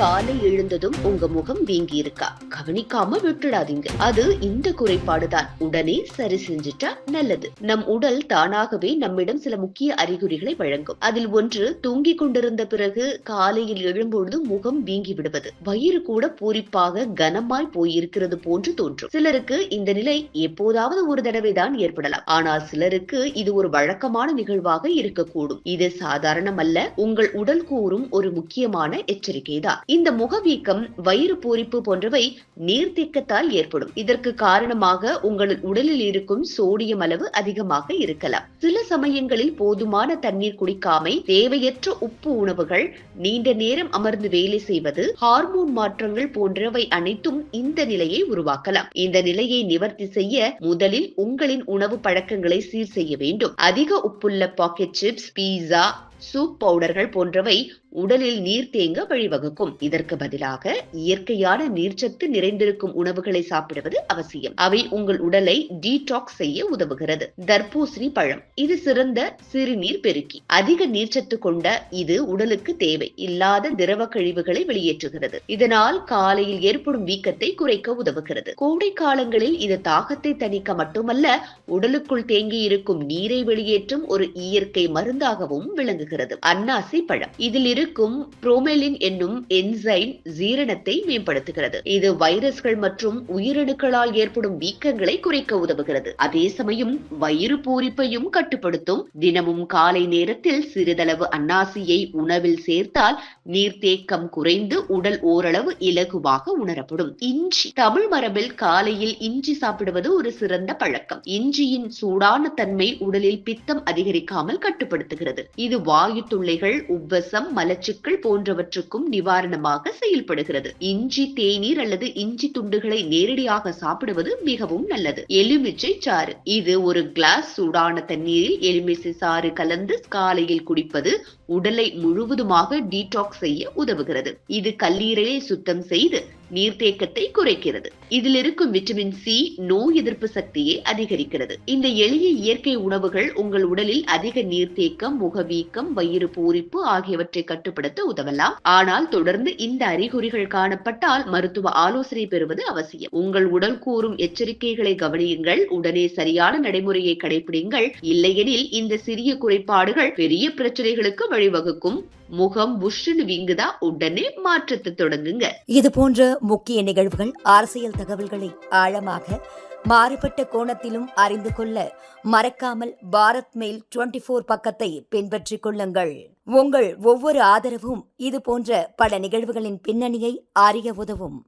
காலை எழுந்ததும் உங்க முகம் வீங்கி இருக்கா கவனிக்காம விட்டுடாதீங்க. அது இந்த குறைபாடுதான். உடனே சரி செஞ்சுட்டா நல்லது. நம் உடல் தானாகவே நம்மிடம் சில முக்கிய அறிகுறிகளை வழங்கும். அதில் ஒன்று தூங்கிக் கொண்டிருந்த பிறகு காலையில் எழும்பொழுது முகம் வீங்கி விடுவது வயிறு கூட பூரிப்பாக கனமாய் போயிருக்கிறது போன்று தோன்றும். சிலருக்கு இந்த நிலை எப்போதாவது ஒரு தடவை தான் ஏற்படலாம். ஆனால் சிலருக்கு இது ஒரு வழக்கமான நிகழ்வாக இருக்கக்கூடும். இது சாதாரணமல்ல. உங்கள் உடல் கூறும் ஒரு முக்கியமான எச்சரிக்கை தான் இந்த முகவீக்கம் வயிறு பூரிப்பு போன்றவை நீர்த்தேக்கத்தால் ஏற்படும். இதற்கு காரணமாக உங்கள் உடலில் இருக்கும் சோடியம் அளவு அதிகமாக இருக்கலாம். சில சமயங்களில் போதுமான தண்ணீர் குடிக்காமை தேவையற்ற உப்பு உணவுகள் நீண்ட நேரம் அமர்ந்து வேலை செய்வது ஹார்மோன் மாற்றங்கள் போன்றவை அனைத்தும் இந்த நிலையை உருவாக்கலாம். இந்த நிலையை நிவர்த்தி செய்ய முதலில் உங்களின் உணவு பழக்கங்களை சீர் செய்ய வேண்டும். அதிக உப்புள்ள பாக்கெட் சிப்ஸ் பீஸா சூப் பவுடர்கள் போன்றவை உடலில் நீர் தேங்க வழிவகுக்கும். இதற்கு பதிலாக இயற்கையான நீர்ச்சத்து நிறைந்திருக்கும் உணவுகளை சாப்பிடுவது அவசியம். அவை உங்கள் உடலை டீடாக்ஸ் செய்ய உதவுகிறது. தர்பூசணி பழம். இது சிறந்த சிறுநீர் பெருக்கி. அதிக நீர்ச்சத்து கொண்ட இது உடலுக்கு தேவை. இல்லாத திரவ கழிவுகளை வெளியேற்றுகிறது. இதனால் காலையில் ஏற்படும் வீக்கத்தை குறைக்க உதவுகிறது. கோடை காலங்களில் இது தாகத்தை தணிக்க மட்டுமல்ல உடலுக்குள் தேங்கி இருக்கும் நீரை வெளியேற்றும் ஒரு இயற்கை மருந்தாகவும் விளங்குகிறது. அன்னாசி பழம். இதில் இருக்கும் புரோமெலின் என்னும் என்சைம் ஜீரணத்தை மேம்படுத்துகிறது. இது வைரஸ்கள் மற்றும் உயிரணுக்களால் ஏற்படும் வீக்கங்களை குறைக்க உதவுகிறது. அதே சமயம் வயிறு பூரிப்பையும் கட்டுப்படுத்தும். தினமும் காலை நேரத்தில் சிறிதளவு அன்னாசியை உணவில் சேர்த்தால் நீர்த்தேக்கம் குறைந்து உடல் ஓரளவு இலகுவாக உணரப்படும். இஞ்சி. தமிழ் மரபில் காலையில் இஞ்சி சாப்பிடுவது ஒரு சிறந்த பழக்கம். இஞ்சியின் சூடான தன்மை உடலில் பித்தம் அதிகரிக்காமல் கட்டுப்படுத்துகிறது. இது வாயு துளைகள் உவ்வசம் மலச்சிக்கல் போன்றவற்றுக்கும் நிவாரணமாக செயல்படுகிறது. இஞ்சி தேநீர் அல்லது இஞ்சி துண்டுகளை நேரடியாக சாப்பிடுவது மிகவும் நல்லது. எலுமிச்சை சாறு. இது ஒரு கிளாஸ் சூடான தண்ணீரில் எலுமிச்சை சாறு கலந்து காலையில் குடிப்பது உடலை முழுவதுமாக டீடாக்ஸ் செய்ய உதவுகிறது. இது கல்லீரலை சுத்தம் செய்து நீர்த்தேக்கத்தை குறைக்கிறது. இதில் இருக்கும் விட்டமின் சி நோய் எதிர்ப்பு சக்தியை அதிகரிக்கிறது. இந்த எளிய இயற்கை உணவுகள் உங்கள் உடலில் அதிக நீர்த்தேக்கம் முகவீக்கம் வயிறு பூரிப்பு ஆகியவற்றை கட்டுப்படுத்த உதவலாம். ஆனால் தொடர்ந்து இந்த அறிகுறிகள் காணப்பட்டால் மருத்துவ ஆலோசனை பெறுவது அவசியம். உங்கள் உடல் கூறும் எச்சரிக்கைகளை கவனியுங்கள். உடனே சரியான நடைமுறையை கடைபிடிங்கள் இல்லையெனில் இந்த சிறிய குறைபாடுகள் பெரிய பிரச்சனைகளுக்கு வழிவகுக்கும். முகம் புஷ்னு வீங்குதா? உடனே மாற்றத்தை தொடங்குங்க. இது போன்ற முக்கிய நிகழ்வுகள் அரசியல் தகவல்களை ஆழமாக மாறுபட்ட கோணத்திலும் அறிந்து கொள்ள மறக்காமல் பாரத் மெயில் டுவெண்டி போர் பக்கத்தை பின்பற்றிக் கொள்ளுங்கள். உங்கள் ஒவ்வொரு ஆதரவும் இது போன்ற பல நிகழ்வுகளின் பின்னணியை அறிய உதவும்.